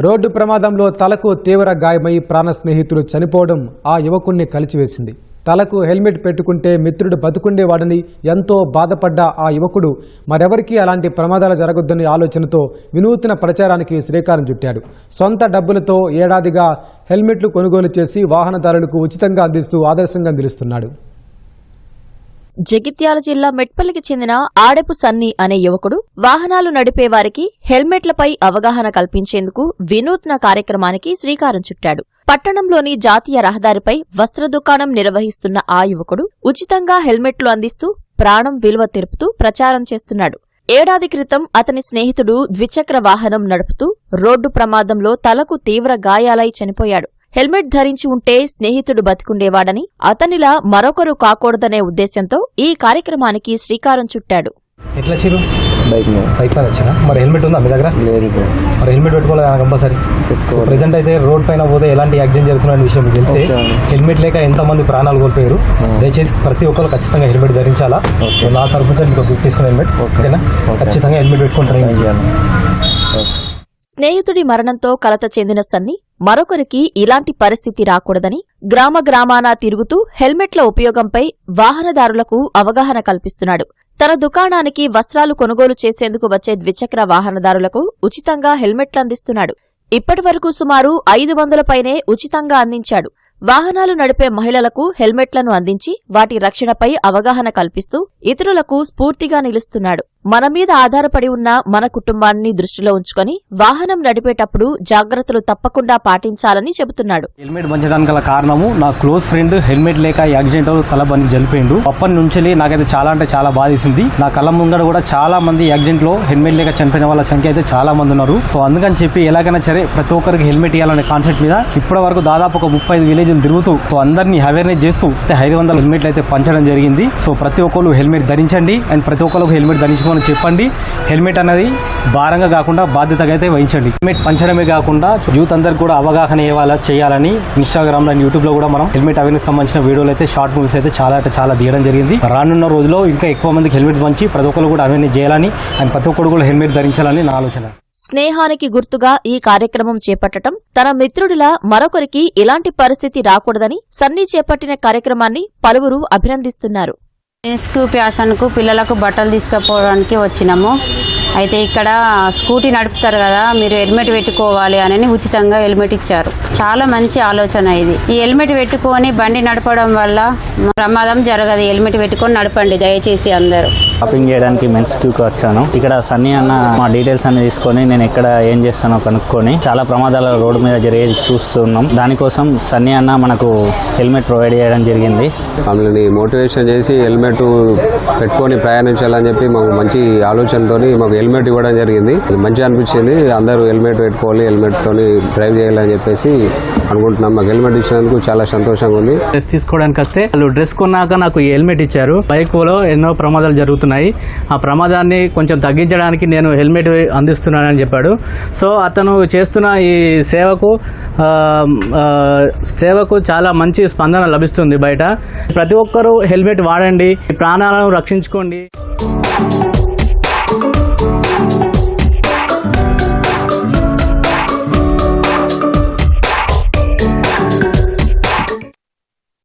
Road ప్రమాదంలో తలకు తీవ్ర గాయమై ప్రాణ స్నేహితుడు చనిపోవడం ఆ యువకుణ్ణి కలిచివేసింది. తలకు హెల్మెట్ పెట్టుకుంటే మిత్రుడు బతుకుండేవాడని ఎంతో బాధపడ్డ ఆ యువకుడు మరెవరికీ అలాంటి ప్రమాదాలు జరగొద్దని ఆలోచనతో వినూత్న ప్రచారానికి శ్రీకారం చుట్టాడు. సొంత డబ్బులతో ఏడాదిగా హెల్మెట్లు కొనుగోలు చేసి వాహనదారులకు ఉచితంగా అందిస్తూ ఆదర్శంగా నిలుస్తున్నాడు. జగిత్యాల జిల్లా మెట్పల్లికి చెందిన ఆడపు సన్ని అనే యువకుడు వాహనాలు నడిపే వారికి హెల్మెట్లపై అవగాహన కల్పించేందుకు వినూత్న కార్యక్రమానికి శ్రీకారం చుట్టాడు. పట్టణంలోని జాతీయ రహదారిపై వస్త్ర దుకాణం నిర్వహిస్తున్న ఆ యువకుడు ఉచితంగా హెల్మెట్లు అందిస్తూ ప్రాణం విలువ తెలుపుతూ ప్రచారం చేస్తున్నాడు. ఏడాది క్రితం అతని స్నేహితుడు ద్విచక్ర వాహనం నడుపుతూ రోడ్డు ప్రమాదంలో తలకు తీవ్ర గాయాలై చనిపోయాడు. హెల్మెట్ ధరించి ఉంటే స్నేహితుడు బతికుండేవాడని అతనిలా మరొకరు కాకూడదనే ఉద్దేశంతో ఈ కార్యక్రమానికి శ్రీకారం చుట్టాడు. ఎట్లా చిరు బైక్ మీద బైక్ పైన వచ్చిన మరి హెల్మెట్ ఉందా మీ దగ్గర? లేదు బ్రో. మరి హెల్మెట్ పెట్టుకోవాలి కంపల్సరీ? పెట్టుకోవాలి. ప్రెసెంట్ అయితే రోడ్ పైన పోతే ఎలాంటి యాక్సిడెంట్ జరుగుతున్న విషయం మీకు తెలిసే. ఓకే. హెల్మెట్ లేక ఎంత మంది ప్రాణాలు కోల్పోయారు. దయచేసి ప్రతి ఒక్కరు ఖచ్చితంగా హెల్మెట్ ధరించాలా? ఓకే. నా తరపు నుంచి మీకు గిఫ్ట్ ఇస్తున్న హెల్మెట్. ఓకేనా. ఖచ్చితంగా హెల్మెట్ పెట్టుకుంటారు స్నేహితుడి మరణంతో కలత చెందిన సన్ని మరొకరికి ఇలాంటి పరిస్థితి రాకూడదని గ్రామ గ్రామాన తిరుగుతూ హెల్మెట్ల ఉపయోగంపై వాహనదారులకు అవగాహన కల్పిస్తున్నాడు. తన దుకాణానికి వస్త్రాలు కొనుగోలు చేసేందుకు వచ్చే ద్విచక్ర వాహనదారులకు ఉచితంగా హెల్మెట్లందిస్తున్నాడు ఇప్పటివరకు సుమారు ఐదు వందల పైనే ఉచితంగా అందించాడు. వాహనాలు నడిపే మహిళలకు హెల్మెట్లను అందించి వాటి రక్షణపై అవగాహన కల్పిస్తూ ఇతరులకు స్ఫూర్తిగా నిలుస్తున్నాడు. మన మీద ఆధారపడి ఉన్న మన కుటుంబాన్ని దృష్టిలో ఉంచుకొని వాహనం నడిపేటప్పుడు జాగ్రత్తలు తప్పకుండా పాటించాలని చెబుతున్నాడు. హెల్మెట్ పంచడానికి గల కారణము నా క్లోజ్ ఫ్రెండ్ హెల్మెట్ లేక యాక్సిడెంట్ తల బండి జరిపోయిండు అప్పటి నుంచి నాకైతే చాలా అంటే చాలా బాధేసింది. నా కళ్ళ ముందర కూడా చాలా మంది యాక్సిడెంట్లో హెల్మెట్ లేక చనిపోయిన వాళ్ళ సంఖ్య అయితే చాలా మంది ఉన్నారు. సో అందుకని చెప్పి ఎలాగైనా సరే ప్రతి ఒక్కరికి హెల్మెట్ ఇవ్వాలనే కాన్సెప్ట్ మీద ఇప్పటి వరకు దాదాపు ఒక ముప్పై ఐదు విలేజ్లు తిరుగుతూ సో అందరినీ అవేర్నెస్ చేస్తూ ఐదు వందల హెల్మెట్లు అయితే పంచడం జరిగింది. సో ప్రతి ఒక్కరు హెల్మెట్ ధరించండి. అండ్ ప్రతి ఒక్కరికి హెల్మెట్ ధరించుకోమని చెప్పండి. హెల్మెట్ అనేది భారంగా కాకుండా బాధ్యతగా అయితే వహించండి. హెల్మెట్ పంచడమే కాకుండా యూత్ అందరికి కూడా అవగాహన ఇవ్వాలా చేయాలని ఇన్స్టాగ్రామ్లో యూట్యూబ్లో కూడా మనం హెల్మెట్ అవేర్నెస్ సంబంధించిన వీడియోలు అయితే షార్ట్ మూవీస్ అయితే చాలా అంటే చాలా తీయడం జరిగింది. రానున్న రోజుల్లో ఇంకా ఎక్కువ మందికి హెల్మెట్ పంచి ప్రతి ఒక్కరు కూడా అవేర్నెస్ చేయాలని అండ్ ప్రతి ఒక్కరు కూడా హెల్మెట్ ధరించాలని నా ఆలోచన. స్నేహానికి గుర్తుగా ఈ కార్యక్రమం చేపట్టడం తన మిత్రుడిలా మరొకరికి ఇలాంటి పరిస్థితి రాకూడదని సన్నీ చేపట్టిన కార్యక్రమాన్ని పలువురు అభినందిస్తున్నారు. కు ఫ్యాషన్కు పిల్లలకు బట్టలు తీసుకుపోవడానికి వచ్చినాము. అయితే ఇక్కడ స్కూటీ నడుపుతారు కదా మీరు హెల్మెట్ పెట్టుకోవాలి అని ఉచితంగా హెల్మెట్ ఇచ్చారు. చాలా మంచి ఆలోచన ఇది. ఈ హెల్మెట్ పెట్టుకొని బండి నడపడం వల్ల ప్రమాదం జరగదు. హెల్మెట్ పెట్టుకొని నడపండి దయచేసి అందరూ. షాపింగ్ చేయడానికి మెన్స్ క్యూకి వచ్చాను. ఇక్కడ సన్నీ అన్న మా డీటెయిల్స్ అన్ని తీసుకొని నేను ఎక్కడ ఏం చేస్తానో కనుక్కొని చాలా ప్రమాదాలు రోడ్డు మీద జరిగేది చూస్తున్నాం. దానికోసం సన్నీ అన్న మనకు హెల్మెట్ ప్రొవైడ్ చేయడం జరిగింది. మమ్మల్ని మోటివేషన్ చేసి హెల్మెట్ పెట్టుకొని ప్రయాణించాలని చెప్పి మాకు మంచి ఆలోచనతో మాకు హెల్మెట్ ఇవ్వడం జరిగింది. ఇది మంచిగా అనిపించింది. అందరూ హెల్మెట్ పెట్టుకోవాలి హెల్మెట్ తోని డ్రైవ్ చేయాలని చెప్పేసి అనుకుంటున్నాం. మాకు హెల్మెట్ ఇచ్చినందుకు చాలా సంతోషంగా ఉంది. డ్రెస్ తీసుకోవడానికి వస్తే వాళ్ళు డ్రెస్ కొన్నాక నాకు ఈ హెల్మెట్ ఇచ్చారు. బైక్లో ఎన్నో ప్రమాదాలు జరుగుతున్నాయి. ఆ ప్రమాదాన్ని కొంచెం తగ్గించడానికి నేను హెల్మెట్ అందిస్తున్నానని చెప్పాడు. సో అతను చేస్తున్న ఈ సేవకు సేవకు చాలా మంచి స్పందన లభిస్తుంది బయట. ప్రతి ఒక్కరూ హెల్మెట్ వాడండి. ప్రాణాలను రక్షించుకోండి.